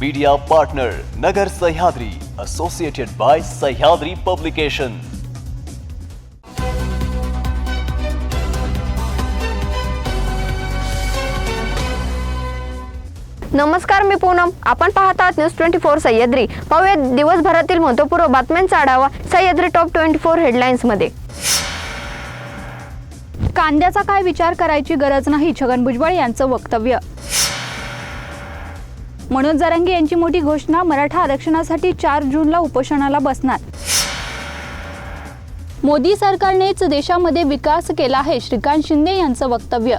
Media partner Nagar Sahyadri associated by Sahyadri publication नमस्कार मी पूनम. आपण पाहत आहात न्यूज ट्वेंटी फोर सह्याद्री पाहूया दिवसभरातील महत्त्वपूर्ण बातम्यांचा आढावा सह्याद्री टॉप ट्वेंटी फोर हेडलाईन्समध्ये. कांद्याचा काय विचार करायची गरज नाही छगन भुजबळ यांचं वक्तव्य. मनोज जरांगे यांची मोठी घोषणा मराठा आरक्षणासाठी चार जूनला उपोषणाला बसणार. मोदी सरकारनेच देशामध्ये विकास केला आहे श्रीकांत शिंदे यांचं वक्तव्य.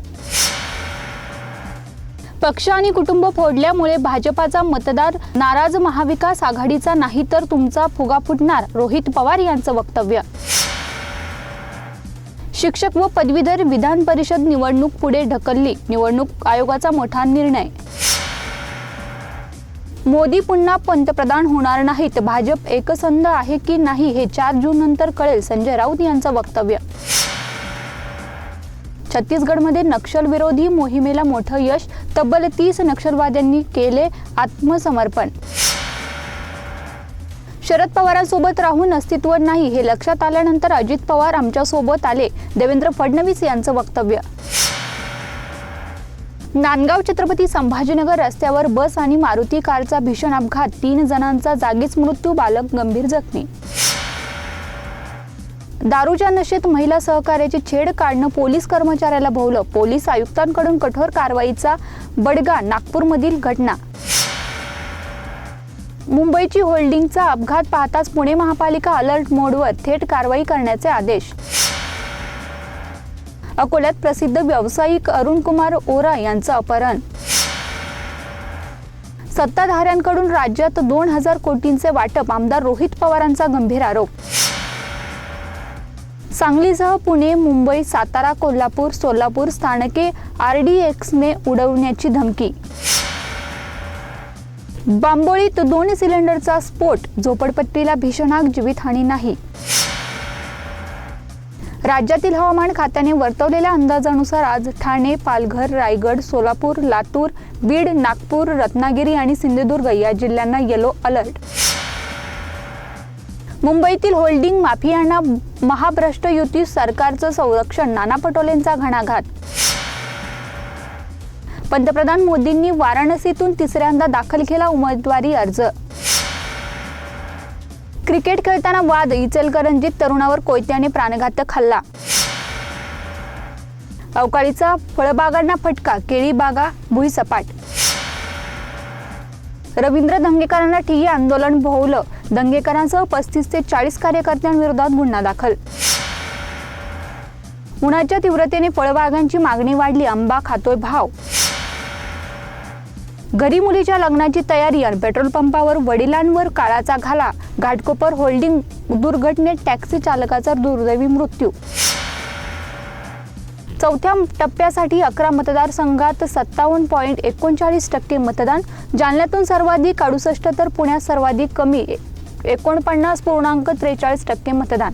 पक्ष आणि कुटुंब फोडल्यामुळे भाजपाचा मतदार नाराज महाविकास आघाडीचा नाही तर तुमचा फुगा फुटणार रोहित पवार यांचं वक्तव्य. शिक्षक व पदवीधर विधान परिषद निवडणूक पुढे ढकलली निवडणूक आयोगाचा मोठा निर्णय. मोदी पुन्हा पंतप्रधान होणार नाहीत. भाजप एकसंध आहे की नाही हे चार जून नंतर कळेल संजय राऊत यांचं वक्तव्य. छत्तीसगडमध्ये नक्षलविरोधी मोहिमेला मोठं यश तब्बल तीस नक्षलवाद्यांनी केले आत्मसमर्पण. शरद पवारांसोबत राहून अस्तित्व नाही हे लक्षात आल्यानंतर अजित पवार आमच्यासोबत आले देवेंद्र फडणवीस यांचं वक्तव्य. नांदगाव छत्रपती संभाजीनगर रस्त्यावर बस आणि मारुती कारचा भीषण अपघात. तीन जणांचा जागीच मृत्यू बालक गंभीर जखमी. दारूच्या नशेत महिला सहकार्याची छेड काढणं पोलीस कर्मचाऱ्याला भोवलं. पोलीस आयुक्तांकडून कठोर कारवाईचा बडगा नागपूरमधील घटना. मुंबईची होल्डिंगचा अपघात पाहताच पुणे महापालिका अलर्ट मोडवर थेट कारवाई करण्याचे आदेश. अकोल्यात प्रसिद्ध व्यावसायिक अरुण कुमार ओरा यांचं अपहरण. सत्ताधाऱ्यांकडून राज्यात दोन हजार कोटींचे वाटप आमदार रोहित पवारांचा गंभीर आरोप. सांगलीसह पुणे मुंबई सातारा कोल्हापूर सोलापूर स्थानके आरडीएक्सने उडवण्याची धमकी. बांबोळीत दोन सिलेंडरचा स्फोट झोपडपट्टीला भीषण आग जीवितहानी नाही. राज्यातील हवामान खात्याने वर्तवलेल्या अंदाजानुसार आज ठाणे पालघर रायगड सोलापूर लातूर बीड नागपूर रत्नागिरी आणि सिंधुदुर्ग या जिल्ह्यांना येलो अलर्ट मुंबईतील होल्डिंग माफियांना महाभ्रष्ट युती सरकारचं संरक्षण नाना पटोलेंचा घणाघात. पंतप्रधान मोदींनी वाराणसीतून तिसऱ्यांदा दाखल केला उमेदवारी अर्ज. क्रिकेट खेळताना वाद इचलकरंजीत तरुणावर कोयत्याने प्राणघातक हल्ला. अवकाळीचा फळबागांना फटका केळी बागा भुईसपाट रवींद्र दंगेकरांना ठिय्या आंदोलन भोवलं. दंगेकरांसह पस्तीस ते चाळीस कार्यकर्त्यांविरोधात गुन्हा दाखल. उन्हाच्या तीव्रतेने फळबागांची मागणी वाढली आंबा खातोय भाव. घरी मुलीच्या लग्नाची तयारी आणि पेट्रोल पंपावर वडिलांवर काळाचा घाला. घाटकोपर होल्डिंग दुर्घटनेत टॅक्सी चालकाचा दुर्दैवी मृत्यू. चौथ्या टप्प्यासाठी अकरा मतदारसंघात सत्तावन्न पॉईंट एकोणचाळीस टक्के मतदान. जालन्यातून सर्वाधिक अडुसष्ट तर पुण्यात सर्वाधिक कमी. एकोणपन्नास पूर्णांक त्रेचाळीस टक्के मतदान.